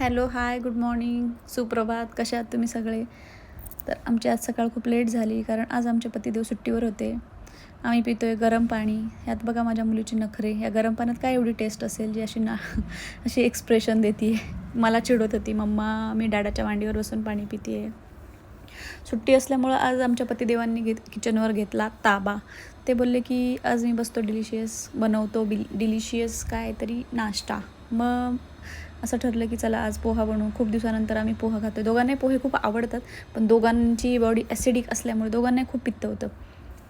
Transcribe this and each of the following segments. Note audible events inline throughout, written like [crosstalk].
Hello hi good morning. सुप्रभात. कशा आहात तुम्ही सगळे? तर आमची आज सकाळ खूप लेट झाली कारण आज आमचे पतिदेव सुट्टीवर होते. आम्ही पितो आहे गरम पाणी. यात बघा माझ्या मुलीची नखरे. या गरम पाण्यात काय एवढी टेस्ट असेल जी अशी ना [laughs] अशी एक्सप्रेशन देते मला चिडवत होती. मम्मा मी डॅडाच्या मांडीवर बसून पाणी पिते आहे सुट्टी असल्यामुळं आज आमच्या पतिदेवांनी घेत किचनवर घेतला ताबा. ते बोलले की आज मी बसतो डिलिशियस बनवतो बिल डिलिशियस काय तरी नाश्ता. मग असं ठरलं की चला आज पोहा बनवू. खूप दिवसानंतर आम्ही पोहा खातो दोघांनाही पोहे खूप आवडतात पण दोघांची बॉडी ॲसिडिक असल्यामुळे दोघांनाही खूप पित्त होतं.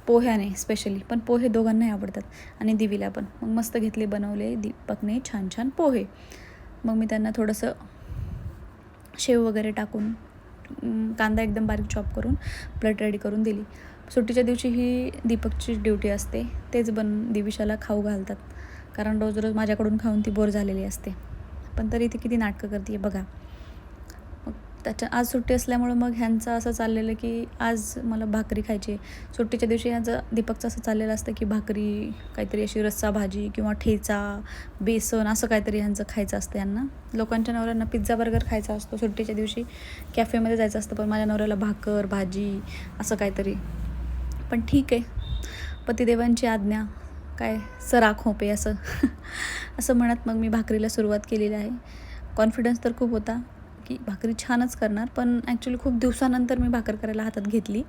पोह्याने स्पेशली पण पोहे दोघांनाही आवडतात. आणि दिवीला पण. मग मस्त घेतले बनवले दीपकने छान छान पोहे. मग मी त्यांना थोडंसं शेव वगैरे टाकून कांदा एकदम बारीक चॉप करून प्लेट रेडी करून दिली. सुट्टीच्या दिवशी ही दीपकची ड्युटी असते. तेच बन दिविशाला खाऊ घालतात. कारण रोज रोज माझ्याकडून खाऊन ती बोर झालेली असते. पण तरी ती किती नाटकं करते बघा. मग त्याच्या आज सुट्टी असल्यामुळं मग ह्यांचं असं चाललेलं की आज मला भाकरी खायची आहे. सुट्टीच्या दिवशी ह्यांचं दीपकचं असं चाललेलं असतं की भाकरी काहीतरी अशी रस्सा भाजी किंवा ठेचा बेसन असं काहीतरी ह्यांचं खायचं असतं यांना. लोकांच्या नवऱ्यांना पिझ्झा बर्गर खायचा असतो सुट्टीच्या दिवशी. कॅफेमध्ये जायचं असतं पण माझ्या नवऱ्याला भाकर भाजी असं काहीतरी. पण ठीक आहे. पतिदेवांची आज्ञा काय सरा खोपे असं. [laughs] असं म्हणत मग मी भाकरीला सुरुवात केलेली आहे. कॉन्फिडन्स तर खूप होता की भाकरी छानच करणार पण ॲक्च्युली खूप दिवसानंतर मी भाकर करायला हातात घेतली.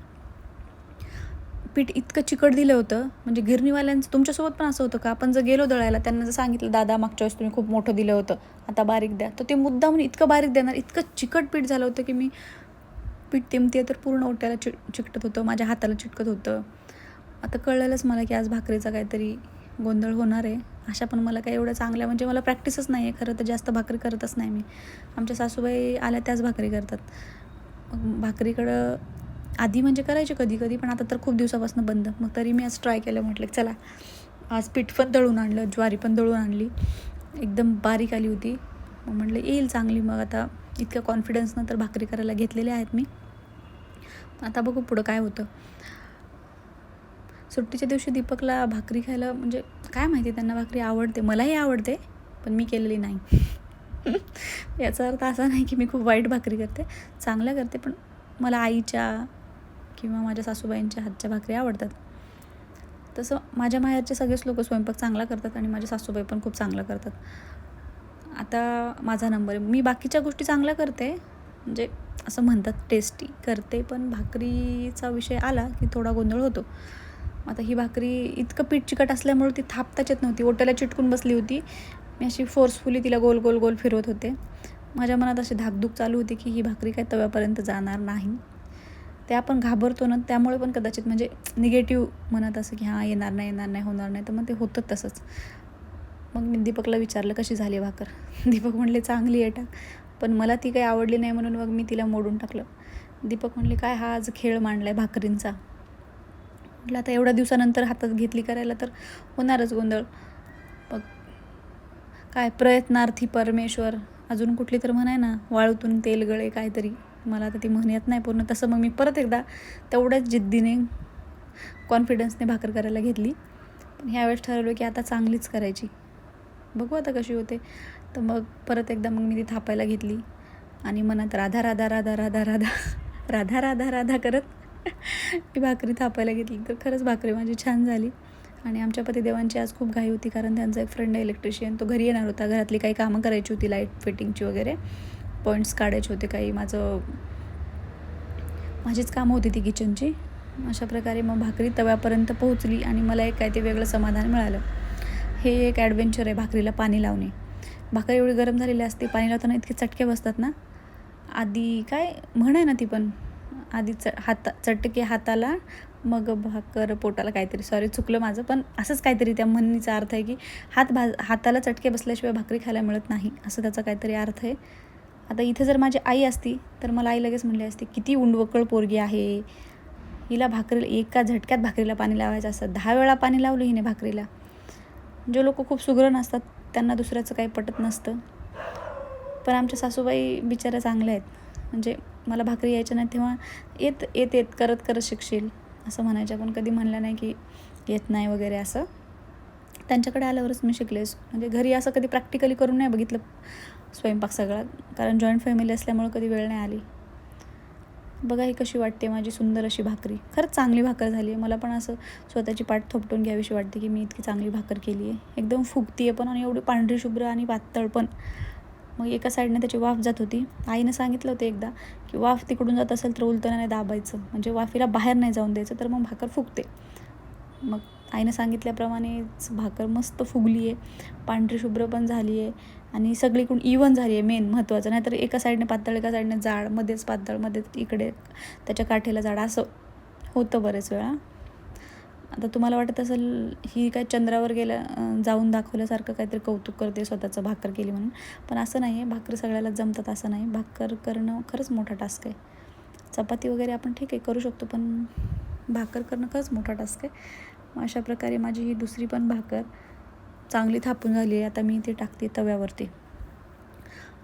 पीठ इतकं चिकट दिलं होतं म्हणजे गिरणीवाल्यांचं तुमच्यासोबत पण असं होतं का? आपण जर गेलो दळायला त्यांना जर सांगितलं दादा मागच्या वेळेस तुम्ही खूप मोठं दिलं होतं आता बारीक द्या. तर ते मुद्दा म्हणून इतकं बारीक देणार इतकं चिकट पीठ झालं होतं की मी पीठ तिमते तर पूर्ण ओट्याला चिक चिकटत होतं माझ्या हाताला चिटकत होतं. आता कळलेलंच मला की आज भाकरीचा काहीतरी गोंधळ होणार आहे. अशा पण मला काही एवढं चांगल्या म्हणजे मला प्रॅक्टिसच नाही आहे खरं तर जास्त भाकरी करतच नाही मी. आमच्या सासूबाई आल्या त्याच भाकरी करतात. मग भाकरीकडं आधी म्हणजे करायचे कधी कधी पण आता तर खूप दिवसापासून बंद. मग तरी मी आज ट्राय केलं म्हटलं चला आज पीठ पण दळून आणलं ज्वारी पण दळून आणली. एकदम बारीक आली होती. मग म्हटलं येईल चांगली. मग आता इतक्या कॉन्फिडन्सनं तर भाकरी करायला घेतलेल्या आहेत मी. आता बघू पुढं काय होतं. सुट्टीच्या दिवशी दीपकला भाकरी खायला म्हणजे काय माहिती त्यांना भाकरी आवडते मलाही आवडते पण मी केलेली नाही. [laughs] याचा अर्थ असा नाही की मी खूप वाईट भाकरी करते चांगल्या करते पण मला आईच्या किंवा माझ्या सासूबाईंच्या हातच्या भाकरी आवडतात. तसं माझ्या माहेरचे सगळेच लोक स्वयंपाक चांगला करतात आणि माझ्या सासूबाई पण खूप चांगला करतात. आता माझा नंबर आहे. मी बाकीच्या गोष्टी चांगल्या करते म्हणजे असं म्हणतात टेस्टी करते पण भाकरीचा विषय आला की थोडा गोंधळ होतो. आता ही भाकरी इतकं पीठ चिकट असल्यामुळे ती थापताच येत नव्हती. ओट्याला चिटकून बसली होती. मी अशी फोर्सफुली तिला गोल गोल गोल फिरवत होते. माझ्या मनात अशी धाकधूक चालू होती की ही भाकरी काय तव्यापर्यंत जाणार नाही. ते आपण घाबरतो ना त्यामुळे पण कदाचित म्हणजे निगेटिव्ह म्हणत असं की हां येणार नाही येणार नाही होणार नाही. तर मग ते होतं तसंच. मग मी दीपकला विचारलं कशी झाली भाकर? [laughs] दीपक म्हणले चांगली आहे टाक. पण मला ती काही आवडली नाही म्हणून मग मी तिला मोडून टाकलं. दीपक म्हणले काय हा आज खेळ मांडला आहे भाकरींचा. म्हटलं आता एवढ्या दिवसानंतर हातात घेतली करायला तर होणारच गोंधळ. मग काय प्रयत्नार्थी परमेश्वर. अजून कुठली तर म्हण आहे ना वाळूतून तेल गळे काहीतरी. मला आता ती म्हण येत नाही पूर्ण. तसं मग मी परत एकदा तेवढ्याच जिद्दीने कॉन्फिडन्सने भाकर करायला घेतली. पण ह्यावेळेस ठरवलं की आता चांगलीच करायची. बघू आता कशी होते. तर मग परत एकदा मग मी ती थापायला घेतली. आणि मनात राधा राधा राधा राधा राधा राधा राधा राधा करत ती भाकरी थापायला घेतली. तर खरंच भाकरी माझी छान झाली. आणि आमच्या पतिदेवांची आज खूप घाई होती कारण त्यांचा एक फ्रेंड आहे इलेक्ट्रिशियन तो घरी येणार होता. घरातली काही कामं करायची होती लाइट फिटिंगची वगैरे. पॉईंट्स काढायचे होते काही माझं माझीच कामं होती ती किचनची अशा प्रकारे मग भाकरी तव्यापर्यंत पोहोचली आणि मला एक काय ते वेगळं समाधान मिळालं. हे एक ॲडव्हेंचर आहे भाकरीला पाणी लावणे. भाकरी एवढी गरम झालेली असते पाणी लावताना इतके चटके बसतात ना. आधी काय म्हण आहे ना ती पण आधी च हाता चटके हाताला मग भाकर पोटाला काहीतरी. सॉरी चुकलं माझं पण असंच काहीतरी त्या म्हणणीचा अर्थ आहे की हात भा हाताला चटके बसल्याशिवाय भाकरी खायला मिळत नाही असं त्याचा काहीतरी अर्थ आहे. आता इथे जर माझी आई असती तर मला आई लगेच म्हणली असते किती उंडवकळ पोरगी आहे. हिला भाकरीला एका झटक्यात भाकरीला पाणी लावायचं असतं. दहा वेळा पाणी लावलं हिने भाकरीला. जे लोक खूप सुग्र असतात त्यांना दुसऱ्याचं काही पटत नसतं. पण आमच्या सासूबाई बिचाऱ्या चांगल्या आहेत. म्हणजे मला भाकरी यायच्या नाही तेव्हा येत येत येत करत करत शिकशील. असं म्हणायच्या पण कधी म्हणलं नाही की येत नाही वगैरे असं. त्यांच्याकडे आल्यावरच मी शिकले म्हणजे घरी असं कधी प्रॅक्टिकली करून नाही बघितलं स्वयंपाक सगळा. कारण जॉईंट फॅमिली असल्यामुळं कधी वेळ नाही आली. बघा ही कशी वाटते माझी सुंदर अशी भाकरी. खरंच चांगली भाकर झाली आहे. मला पण असं स्वतःची पाठ थोपटून घ्यावीशी वाटते की मी इतकी चांगली भाकर केली आहे. एकदम फुगती आहे पण आणि एवढी पांढरी शुभ्र आणि पातळ पण. मग एका साईडने त्याची वाफ जात होती. आईनं सांगितलं होतं एकदा की वाफ तिकडून जात असेल तर उलटण्याने दाबायचं. म्हणजे वाफीला बाहेर नाही जाऊन द्यायचं तर मग भाकर फुगते. मग आईनं सांगितल्याप्रमाणेच भाकर मस्त फुगली आहे पांढरी शुभ्र पण झाली आहे आणि सगळीकडून इवन झाली आहे मेन महत्त्वाचं. नाहीतर एका साईडने पातळ एका साईडने जाड मध्येच पातळ मध्येच इकडे त्याच्या काठीला जाड असं होतं बरेच वेळा. आता तुम्हाला वाटत असेल ही काय चंद्रावर गेल्या जाऊन दाखवल्यासारखं काहीतरी कौतुक करते स्वतःचं भाकर केली म्हणून. पण असं नाही आहे भाकर सगळ्याला जमतात असं नाही. भाकर करणं खरंच मोठा टास्क आहे. चपाती वगैरे आपण ठीक आहे करू शकतो पण भाकर करणं खरंच मोठा टास्क आहे. अशा प्रकारे माझी ही दुसरी पण भाकर चांगली थापून झाली आहे. आता मी ती टाकते तव्यावरती.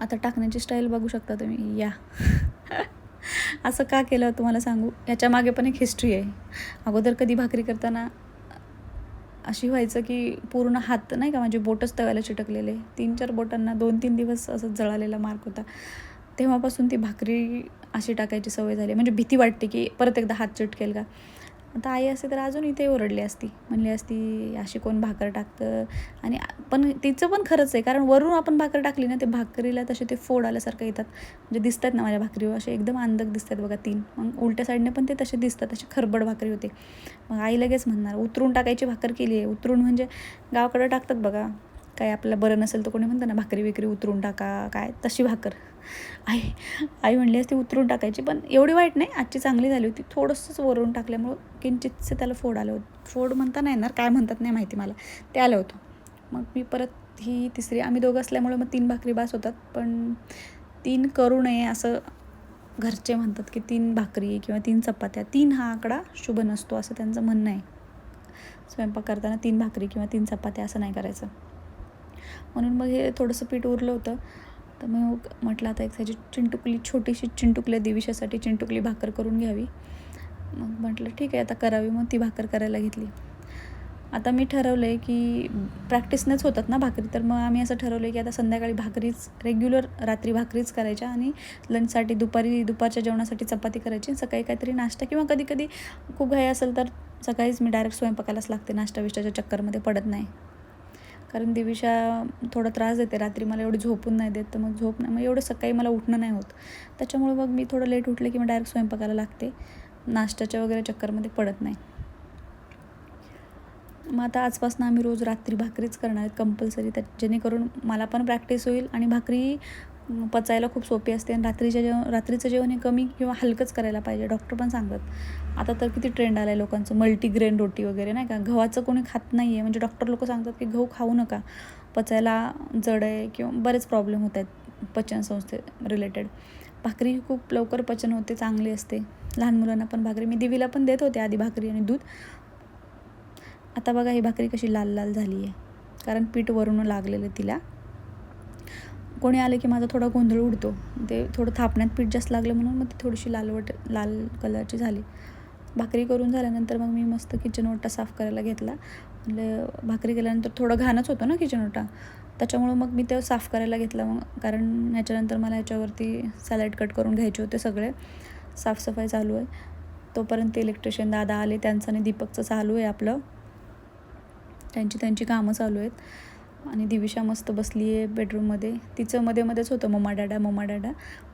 आता टाकण्याची स्टाईल बघू शकता तुम्ही. या. [laughs] [laughs] असं का केलं तुम्हाला सांगू? याच्या मागे पण एक हिस्ट्री आहे. अगोदर कधी भाकरी करताना अशी व्हायचं की पूर्ण हात नाही का म्हणजे बोटच तव्याला चिटकलेले. तीन चार बोटांना दोन तीन दिवस असं जळालेला मार्क होता. तेव्हापासून ती भाकरी अशी टाकायची सवय झाली. म्हणजे भीती वाटते की परत एकदा हात चिटकेल का? आता आई असते तर अजून इथे ओरडली असती. म्हणली असती अशी कोण भाकर टाकतं? आणि पण तिचं पण खरंच आहे. कारण वरून आपण भाकर टाकली ना ते भाकरीला तसे ते फोड आल्यासारखं येतात. म्हणजे दिसतात ना माझ्या भाकरीवर असे एकदम अंधक दिसतात बघा तीन. मग उलट्या साईडने पण ते तसे दिसतात असे खरबड भाकरी होते. मग आई लगेच म्हणणार उतरून टाकायची भाकर केली आहे. उतरून म्हणजे गावाकडं टाकतात बघा. काय आपल्याला बरं नसेल तर कोणी म्हणतं ना भाकरी विकरी उतरून टाका काय? तशी भाकर. आई आई म्हणली असती उतरून टाकायची पण एवढी वाईट नाही. आजची चांगली झाली होती. थोडंसंच वरून टाकल्यामुळं किंचितसे त्याला फोड आलं होतं. फोड म्हणता नाही येणार काय म्हणतात नाही माहिती मला. ते आलं होतं. मग मी परत ही तिसरी आम्ही दोघं असल्यामुळे मग तीन भाकरी बास होतात पण तीन करू नये असं घरचे म्हणतात की तीन भाकरी किंवा तीन चपात्या. तीन हा आकडा शुभ नसतो असं त्यांचं म्हणणं आहे. स्वयंपाक करताना तीन भाकरी किंवा तीन चपात्या असं नाही करायचं. म्हणून मग हे थोडंसं पीठ उरलं होतं. तर मग म्हटलं आता एक त्याची चिंटुकली छोटीशी चिंटुकल्या दिविशासाठी चिंटुकली भाकर करून घ्यावी. मग म्हटलं ठीक आहे आता करावी. मग ती भाकर करायला घेतली. आता मी ठरवलं आहे की प्रॅक्टिसनेच होतात ना भाकरी. तर मग आम्ही असं ठरवलं आहे की आता संध्याकाळी भाकरीच रेग्युलर रात्री भाकरीच करायच्या आणि लंचसाठी दुपारी दुपारच्या जेवणासाठी चपाती करायची. सकाळी काहीतरी नाश्ता किंवा कधी कधी खूप घाई असेल तर सकाळीच मी डायरेक्ट स्वयंपाकालाच लागते. नाश्ता विष्टाच्या चक्करमध्ये पडत नाही. कारण दिविशा थोडा त्रास देते. रात्री मला एवढी झोपून नाही देत. तर मग झोप नाही मग एवढं सकाळी मला उठणं नाही होत. त्याच्यामुळे मग मी थोडं लेट उठले की मग डायरेक्ट स्वयंपाकाला लागते. नाश्त्याच्या वगैरे चक्करमध्ये पडत नाही. मग आता आजपासून आम्ही रोज रात्री भाकरीच करणार आहेत कंपल्सरी त्या जेणेकरून मला पण प्रॅक्टिस होईल आणि भाकरी पचायला खूप सोपी असते आणि रात्रीच्या जेवण रात्रीचं जेवण हे कमी किंवा हलकंच करायला पाहिजे. डॉक्टर पण सांगतात. आता तर किती ट्रेंड आला आहे लोकांचं. मल्टीग्रेन रोटी वगैरे नाही का? गव्हाचं कोणी खात नाही आहे म्हणजे डॉक्टर लोक सांगतात की गहू खाऊ नका. पचायला जड आहे किंवा बरेच प्रॉब्लेम होत आहेत पचनसंस्थे रिलेटेड भाकरी खूप लवकर पचन होते चांगली असते. लहान मुलांना पण भाकरी. मी दिवीला पण देत होते आधी भाकरी आणि दूध. आता बघा ही भाकरी कशी लाल लाल झाली आहे कारण पीठ वरून लागलेलं तिला. कोणी आले की माझा थोडा गोंधळ उडतो. ते थोडं थापण्यात पीठ जास्त लागलं म्हणून मग ती थोडीशी लालवट लाल कलरची झाली. भाकरी करून झाल्यानंतर मग मी मस्त किचन ओटा साफ करायला घेतला. म्हणजे भाकरी केल्यानंतर थोडं घाणच होतं ना किचन ओटा. त्याच्यामुळं मग मी ते साफ करायला घेतला मग कारण ह्याच्यानंतर मला ह्याच्यावरती सॅलड कट करून घ्यायचे होते सगळे. साफसफाई चालू आहे. तोपर्यंत इलेक्ट्रिशियन दादा आले त्यांचं आणि दीपकचं चालू आहे आपलं. त्यांची त्यांची कामं चालू आहेत. आणि दिविशा मस्त बसली आहे बेडरूममध्ये तिचं मध्ये मध्येच होतं मम्मा डॅडा मम्मा डॅडा.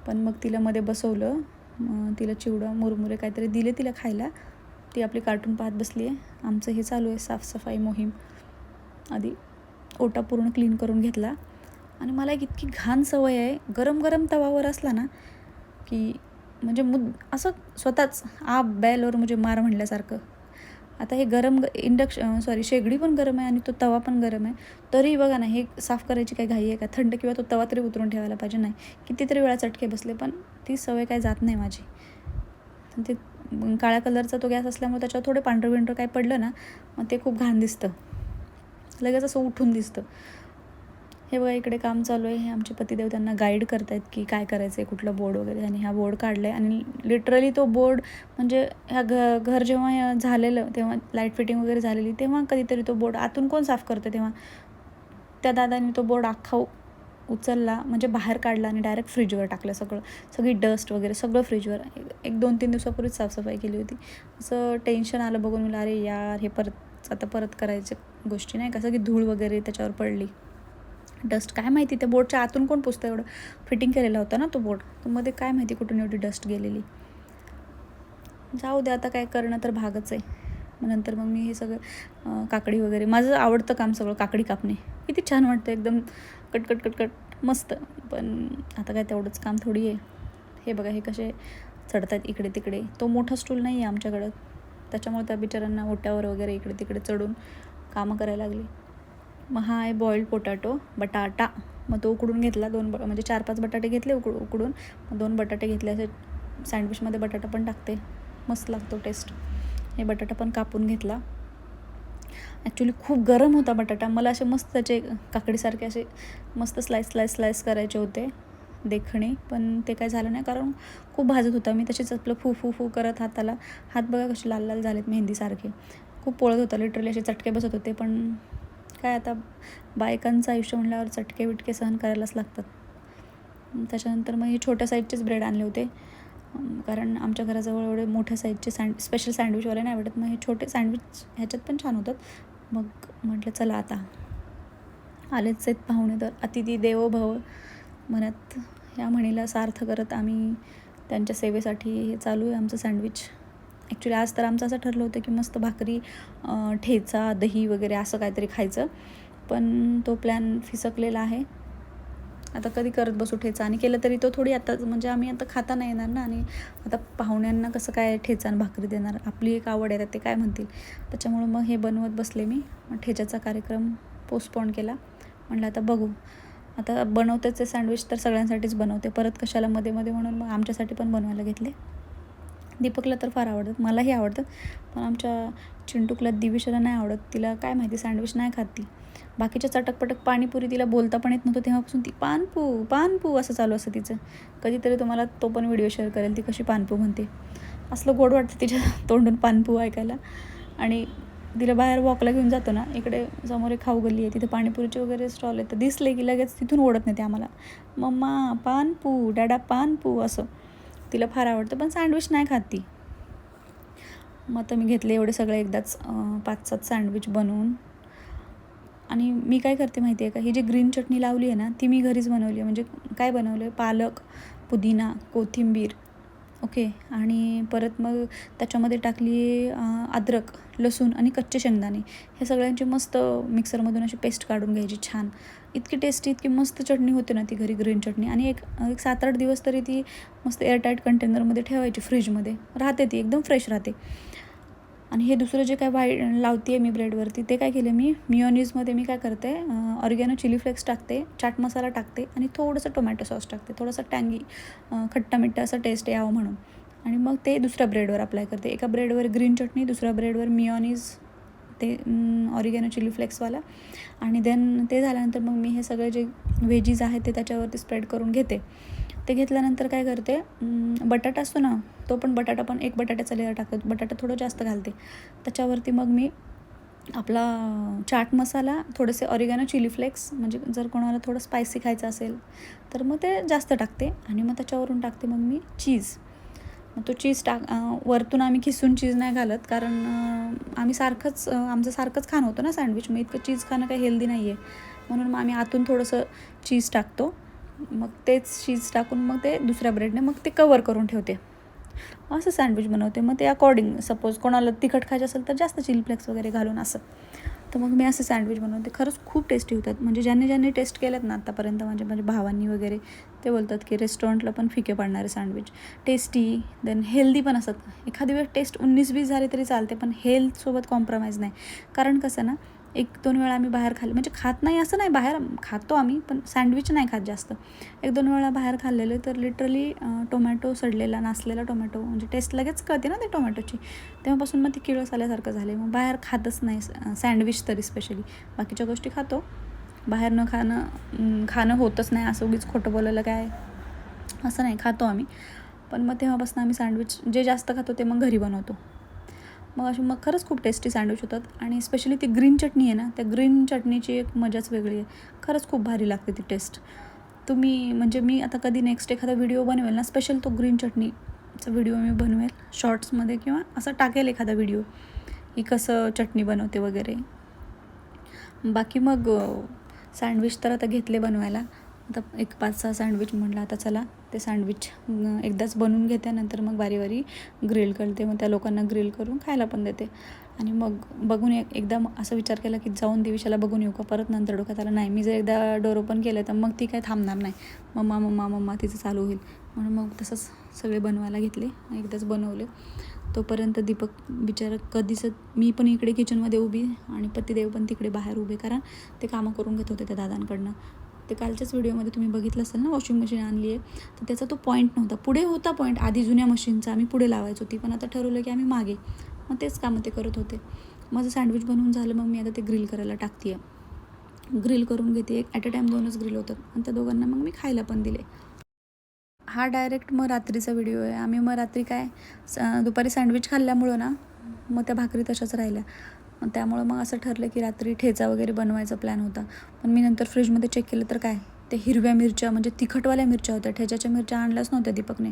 पण मग तिला मध्ये बसवलं. तिला चिवडं मुरमुरे काहीतरी दिले तिला खायला. ती आपली कार्टून पाहत बसली आहे. आमचं हे चालू आहे साफसफाई मोहीम. आधी ओटा पूर्ण क्लीन करून घेतला. आणि मला एक इतकी घाण सवय आहे. गरम गरम तवावर असला ना की म्हणजे मुद असं स्वतःच आ बॅलवर म्हणजे मार म्हणल्यासारखं. आता हे गरम ग इंडक्श सॉरी शेगडी पण गरम आहे आणि तो तवा पण गरम आहे. तरी बघा ना हे साफ करायची काही घाई आहे का? थंड किंवा तो तवा तरी उतरून ठेवायला पाहिजे. नाही कितीतरी वेळा चटके बसले पण ती सवय काय जात नाही माझी. ते काळ्या कलरचा तो गॅस असल्यामुळे त्याच्यावर थोडे पांढरं विंढरं काय पडलं ना मग ते खूप घाण दिसतं. लगेच असं उठून दिसतं. हे बघा इकडे काम चालू आहे. हे आमचे पतिदेव त्यांना गाईड करत आहेत की काय करायचं आहे कुठलं बोर्ड वगैरे. त्यांनी हा बोर्ड काढला आहे आणि लिटरली तो बोर्ड म्हणजे ह्या घ घर जेव्हा झालेलं तेव्हा लाइट फिटिंग वगैरे झालेली तेव्हा कधीतरी तो बोर्ड आतून कोण साफ करतं तेव्हा? त्या दादानी तो बोर्ड अख्खा उचलला म्हणजे बाहेर काढला आणि डायरेक्ट फ्रीजवर टाकलं सगळं. सगळी डस्ट वगैरे सगळं फ्रीजवर एक दोन तीन दिवसापूर्वीच साफसफाई केली होती. असं टेन्शन आलं बघून मला अरे यार हे परत आता परत करायचं गोष्टी नाही का? सगळी धूळ वगैरे त्याच्यावर पडली. डस्ट काय माहिती त्या बोर्डच्या आतून कोण पुसतं एवढं? फिटिंग केलेला होता ना तो बोर्ड तर मध्ये काय माहिती कुठून एवढी डस्ट गेलेली. जाऊ दे आता काय करणं तर भागच आहे. मग नंतर मग मी हे सगळं काकडी वगैरे माझं आवडतं काम सगळं काकडी कापणे. किती छान वाटतं एकदम कटकट कटकट मस्त. पण आता काय तेवढंच काम थोडी आहे. हे बघा हे कसे चढतात इकडे तिकडे. तो मोठा स्टूल नाही आहे आमच्याकडं. त्याच्यामुळे त्या बिचारांना ओट्यावर वगैरे इकडे तिकडे चढून कामं करायला लागली. मग हा आहे बॉईल्ड पोटॅटो बटाटा. मग तो उकडून घेतला दोन ब म्हणजे चार पाच बटाटे घेतले उकड उकडून. मग दोन बटाटे घेतले असे सँडविचमध्ये बटाटा पण टाकते. मस्त लागतो टेस्ट हे बटाटा पण कापून घेतला. ॲक्च्युली खूप गरम होता बटाटा. मला असे मस्त त्याचे काकडीसारखे असे मस्त स्लाईस स्लाईस स्लाईस करायचे होते देखणे. पण ते काय झालं नाही कारण खूप भाजत होता. मी तसेच आपलं फू फू फू करत हाताला. हात बघा कसे लाल लाल झालेत मेहंदीसारखे. खूप पोळत होता लिटरली असे चटके बसत होते. पण काय आता बायकांचं आयुष्य म्हणल्यावर चटके विटके सहन करायलाच लागतात. त्याच्यानंतर मग हे छोट्या साईजचेच ब्रेड आणले होते. कारण आमच्या घराजवळ एवढे मोठ्या साईजचे सँड स्पेशल सँडविचवाले नाही आवडत. मग हे छोटे सँडविच ह्याच्यात पण छान होतात. मग म्हटलं चला आता. आलेच आहेत पाहुणे तर. अतिथी देवो भव. म्हणत या म्हणीला सार्थ करत आम्ही त्यांच्या सेवेसाठी हे चालू आहे आमचं सँडविच ॲक्च्युली आज तर आमचं असं ठरलं होतं की मस्त भाकरी ठेचा दही वगैरे असं काहीतरी खायचं. पण तो प्लॅन फिसकलेला आहे. आता कधी करत बसू ठेचा? आणि केलं तरी तो थोडी आता म्हणजे आम्ही आता खाता नाही येणार ना. आणि आता पाहुण्यांना कसं काय ठेचा आणि भाकरी देणार? आपली एक आवड आहे ते काय म्हणतील? त्याच्यामुळं मग हे बनवत बसले मी. मग ठेच्याचा कार्यक्रम पोस्टपोन केला. म्हटलं आता बघू. आता बनवतेच सँडविच तर सगळ्यांसाठीच बनवते. परत कशाला मध्ये मध्ये म्हणून मग आमच्यासाठी पण बनवायला घेतले. दीपकला तर फार आवडतात मलाही आवडतात. पण आमच्या चिंटूकला दिविशाला नाही आवडत तिला काय माहिती सँडविच नाही खात ती. बाकीच्या चटकपटक पाणीपुरी तिला बोलता पण येत नव्हतं तेव्हापासून ती पानपू पानपू असं चालू असतं तिचं. कधीतरी तुम्हाला तो पण व्हिडिओ शेअर करेल ती कशी पानपू म्हणते. असलं गोड वाटतं तिच्या [laughs] तोंडून पानपू ऐकायला. आणि तिला बाहेर वॉकला घेऊन जातो ना इकडे समोर एक खाऊ गल्ली आहे तिथे पाणीपुरीचे वगैरे स्टॉल आहे तर दिसले की लगेच तिथून ओढत नाही ते आम्हाला. मम्मा पानपू डॅडा पानपू असं. तिला फार आवडतं पण सँडविच नाही खात. ती मग आता मी घेतले एवढे सगळे एकदाच पाच सात सँडविच बनवून. आणि मी काय करते माहिती आहे का ही जी ग्रीन चटणी लावली आहे ना ती मी घरीच बनवली आहे. म्हणजे काय बनवलं आहे पालक पुदिना कोथिंबीर ओके. आणि परत मग त्याच्यामध्ये टाकली अद्रक लसूण आणि कच्चे शेंगदाणे. हे सगळ्यांची मस्त मिक्सरमधून अशी पेस्ट काढून घ्यायची छान. इतकी टेस्टी इतकी मस्त चटणी होते ना ती घरी ग्रीन चटणी. आणि एक एक सात आठ दिवस तरी ती मस्त एअरटाईट कंटेनरमध्ये ठेवायची फ्रीजमध्ये राहते ती एकदम फ्रेश राहते. आणि हे दुसरं जे काय वाईट लावते आहे मी ब्रेडवरती ते काय केलं मी? मिओनीजमध्ये मी काय करते ऑर्गॅनो चिली फ्लेक्स टाकते चाट मसाला टाकते आणि थोडंसं टोमॅटो सॉस टाकते. थोडंसं टँगी खट्टा मिठ्ठा असं टेस्ट यावं म्हणून. आणि मग ते दुसऱ्या ब्रेडवर अप्लाय करते. एका ब्रेडवर ग्रीन चटणी दुसऱ्या ब्रेडवर मिओनीज ते ऑरिगॅनो चिली फ्लेक्सवाला आणि देन ते झाल्यानंतर मग मी हे सगळे जे व्हेजीज आहेत ते त्याच्यावरती स्प्रेड करून घेते. ते घेतल्यानंतर काय करते बटाटा असतो ना तो पण बटाटा पण एक बटाट्याचा लेअर टाकतो. बटाटा थोडं जास्त घालते. त्याच्यावरती मग मी आपला चाट मसाला थोडेसे ऑरिगॅनो चिली फ्लेक्स म्हणजे जर कोणाला थोडं स्पायसी खायचं असेल तर मग ते जास्त टाकते. आणि मग त्याच्यावरून टाकते मग मी चीज तो चीज टाक वरतून आम्ही खिसून चीज नाही घालत. कारण आम्ही सारखंच आमचं सारखंच खाणं होतं ना सँडविच मग इतकं चीज खाणं काही हेल्दी नाही आहे म्हणून मग आम्ही आतून थोडंसं चीज टाकतो. मग तेच चीज टाकून मग ते दुसऱ्या ब्रेडने मग ते कवर करून ठेवते. असं सँडविच बनवते. मग ते अकॉर्डिंग सपोज कोणाला तिखट खायचं असेल तर जास्त चिली फ्लेक्स वगैरे घालून असं. तर मग मी असं सँडविच बनवते. खरंच खूप टेस्टी होतात. म्हणजे ज्यांनी ज्यांनी टेस्ट केल्यात ना आत्तापर्यंत माझ्या माझ्या भावांनी वगैरे ते बोलतात की रेस्टॉरंटला पण फिके पडणारे सँडविच. टेस्टी देन हेल्दी पण असतात. एखादी वेळ टेस्ट उन्नीस वीस झाले तरी चालते पण हेल्थसोबत कॉम्प्रोमाइज नाही. कारण कसं ना एक दोन वेळा आम्ही बाहेर खाल्ले. म्हणजे खात नाही असं नाही बाहेर खातो आम्ही पण सँडविच नाही खात जास्त. एक दोन वेळा बाहेर खाल्लेले तर लिटरली टोमॅटो सडलेला नासलेला टोमॅटो म्हणजे टेस्ट लगेच कळते ना ते टोमॅटोची तेव्हापासून मग ती किळस आल्यासारखं झाले मग बाहेर खातच नाही सँडविच तरी स्पेशली बाकीच्या गोष्टी खातो. बाहेर न खाणं खाणं होतच नाही. असं उगीच खोटं बोलायला काय? असं नाही. खातो आम्ही. पण मग तेव्हापासून आम्ही सँडविच जे जास्त खातो ते मग घरी बनवतो. मग अशी मग खरंच खूप टेस्टी सँडविच होतात. आणि स्पेशली ती ग्रीन चटणी आहे ना त्या ग्रीन चटणीची एक मजाच वेगळी आहे. खरंच खूप भारी लागते ती टेस्ट तुम्ही म्हणजे मी आता कधी नेक्स्ट एखादा व्हिडिओ बनवेल ना स्पेशल तो ग्रीन चटणीचा व्हिडिओ मी बनवेल. शॉर्ट्समध्ये किंवा असं टाकेल एखादा व्हिडिओ की कसं चटणी बनवते वगैरे. बाकी मग सँडविच तर आता घेतले बनवायला. आता एक पाच सहा सँडविच म्हटलं आता चला. ते सँडविच एकदाच बनवून घेते नंतर मग बारी बारी ग्रिल करते मग त्या लोकांना ग्रिल करून खायला पण देते. आणि मग बघून एक एकदा मग असा विचार केला की जाऊन देवीशाला बघून येऊ का? परत नंतर डोक्यात आलं नाही मी जर एकदा डोर ओपन केलं तर मग ती काय थांबणार नाही. मम्मा मम्मा मम्मा तिचं चालू होईल. म्हणून मग तसंच सगळे बनवायला घेतले एकदाच बनवले. तोपर्यंत दीपक बिचारा कधीच मी पण इकडे किचनमध्ये उभी आणि पतिदेव पण तिकडे बाहेर उभे कारण ते कामं करून घेत होते त्या दादांकडनं. ते कालच्याच व्हिडिओमध्ये तुम्ही बघितलं असेल ना वॉशिंग मशीन आणली आहे तर त्याचा तो पॉईंट नव्हता. पुढे होता पॉईंट आधी जुन्या मशीनचा आम्ही पुढे लावायचो होती पण आता ठरवलं की आम्ही मागे. मग तेच कामं ते करत होते. माझं सँडविच बनवून झालं मग मी आता ते ग्रिल करायला टाकते ग्रिल करून घेते एक ॲट अ टाईम दोनच ग्रिल होतात. आणि त्या दोघांना मग मी खायला पण दिले. हा डायरेक्ट मग रात्रीचा व्हिडिओ आहे. आम्ही मग रात्री काय स दुपारी सँडविच खाल्ल्यामुळं ना मग त्या भाकरी तशाच राहिल्या. मग त्यामुळं मग असं ठरलं की रात्री ठेचा वगैरे बनवायचा प्लॅन होता. पण मी नंतर फ्रीजमध्ये चेक केलं तर काय ते हिरव्या मिरच्या म्हणजे तिखटवाल्या मिरच्या होत्या. ठेच्याच्या मिरच्या आणल्याच नव्हत्या दीपकने.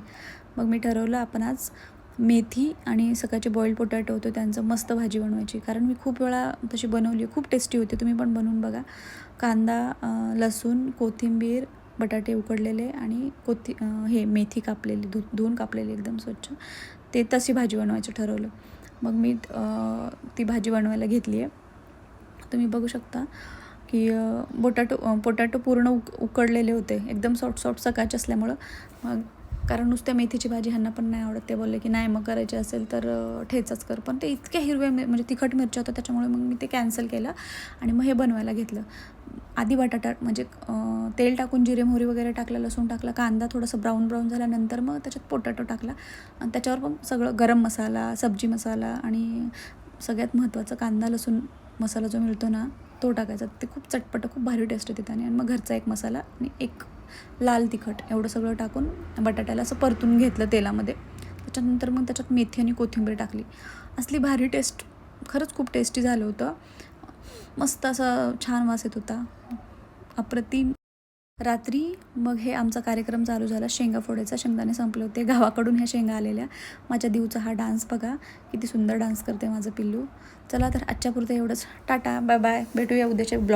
मग मी ठरवलं आपण आज मेथी आणि सकाळचे बॉईल्ड पोटॅटो होते त्यांचं मस्त भाजी बनवायची. कारण मी खूप वेळा तशी बनवली खूप टेस्टी होती. तुम्ही पण बनवून बघा. कांदा लसूण कोथिंबीर बटाटे उकडलेले आणि कोथी हे मेथी कापलेली धु धुवून कापलेली एकदम स्वच्छ. ते तशी भाजी बनवायचं ठरवलं. मग मी ती भाजी बनवायला घेतली आहे. तुम्ही बघू शकता की बोटाटो पोटॅटो पूर्ण उक उकडलेले होते. एकदम सॉफ्ट सॉफ्ट सकाळचे असल्यामुळं मग कारण नुसत्या मेथीची भाजी ह्यांना पण नाही आवडत. ते बोलले की नाही मग करायची असेल तर ठेचाच कर. पण ते इतक्या हिरव्या म्हणजे तिखट मिरच्या होत्या त्याच्यामुळे मग मी ते कॅन्सल केलं आणि मग हे बनवायला घेतलं. आधी बटाटा म्हणजे तेल टाकून जिरे मोहरी वगैरे टाकलं लसूण टाकला कांदा थोडंसं ब्राऊन ब्राऊन झाल्यानंतर मग त्याच्यात पोटॅटो टाकला. आणि त्याच्यावर पण सगळं गरम मसाला सब्जी मसाला आणि सगळ्यात महत्त्वाचं कांदा लसूण मसाला जो मिळतो ना तो टाकायचा. ते खूप चटपट खूप भारी टेस्ट येते त्याने. आणि मग घरचा एक मसाला आणि एक लाल तिखट एवढं सगळं टाकून बटाट्याला असं परतून घेतलं तेलामध्ये. त्याच्यानंतर मग त्याच्यात मेथी आणि कोथिंबीर टाकली. असली भारी टेस्ट खरंच खूप टेस्टी झालं होतं. मस्त असा छान वास येत होता. अप्रतिम. रात्री मग हे आमचा कार्यक्रम चालू झाला शेंगा फोडायचा. शेंगदाणे संपले होते. गावाकडून ह्या शेंगा आलेल्या. माझ्या दिवचा हा डान्स बघा. किती सुंदर डान्स करते माझं पिल्लू. चला तर आजच्या पुरतं एवढंच. टाटा बाय बाय भेटूया उद्याच्या ब्लॉग